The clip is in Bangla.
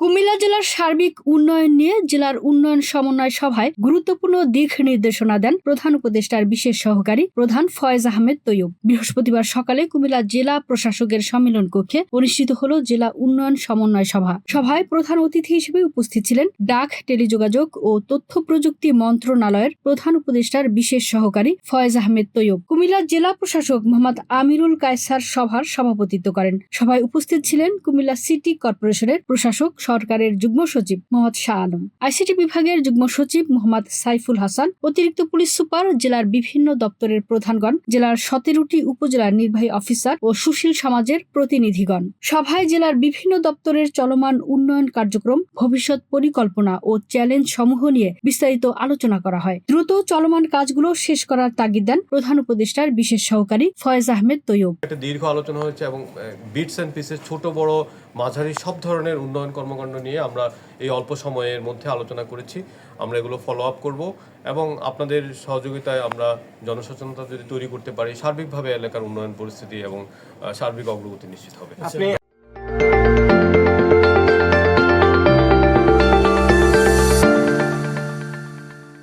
কুমিল্লা জেলার সার্বিক উন্নয়ন নিয়ে জেলার উন্নয়ন সমন্বয় সভায় গুরুত্বপূর্ণ দিক নির্দেশনা দেন প্রধান উপদেষ্টার বিশেষ সহকারী প্রধান ফয়েজ আহমেদ তৈয়ব। বৃহস্পতিবার সকালে কুমিল্লা জেলা প্রশাসকের সম্মেলন কক্ষে অনুষ্ঠিত হল জেলা উন্নয়ন সমন্বয় সভা। সভায় প্রধান অতিথি হিসেবে উপস্থিত ছিলেন ডাক, টেলিযোগাযোগ ও তথ্য প্রযুক্তি মন্ত্রণালয়ের প্রধান উপদেষ্টার বিশেষ সহকারী ফয়েজ আহমেদ তৈয়ব। কুমিল্লা জেলা প্রশাসক মোহাম্মদ আমিরুল কায়সার সভার সভাপতিত্ব করেন। সভায় উপস্থিত ছিলেন কুমিল্লা সিটি কর্পোরেশনের প্রশাসক সরকারের যুগ্ম সচিব মোহাম্মদ শাহ আলম। আইসিটি বিভাগের যুগ্ম সচিব মোহাম্মদ সাইফুল হাসান, অতিরিক্ত পুলিশ সুপার জেলার বিভিন্ন দপ্তরের প্রধানগণ, জেলার সতেরোটি উপজেলার নির্বাহী অফিসার ও সুশীল সমাজের প্রতিনিধিগণ। সভায় জেলার বিভিন্ন দপ্তরের চলমান উন্নয়ন কার্যক্রম, ভবিষ্যৎ পরিকল্পনা ও চ্যালেঞ্জ সমূহ নিয়ে বিস্তারিত আলোচনা করা হয়। দ্রুত চলমান কাজগুলো শেষ করার তাগিদ দেন প্রধান উপদেষ্টার বিশেষ সহকারী ফয়েজ আহমেদ তৈয়ব। একটা দীর্ঘ আলোচনা হয়েছে এবং বিটস অ্যান্ড পিসেস ছোট বড় মাঝারি সব ধরনের উন্নয়ন কর্মকাণ্ড নিয়ে আমরা এই অল্প সময়ের মধ্যে আলোচনা করেছি। আমরা এগুলো ফলো আপ করব এবং আপনাদের সহযোগিতায় আমরা জনসচেতনতা যদি তৈরি করতে পারি, সার্বিকভাবে এলাকার উন্নয়ন পরিস্থিতি এবং সার্বিক অগ্রগতি নিশ্চিত হবে।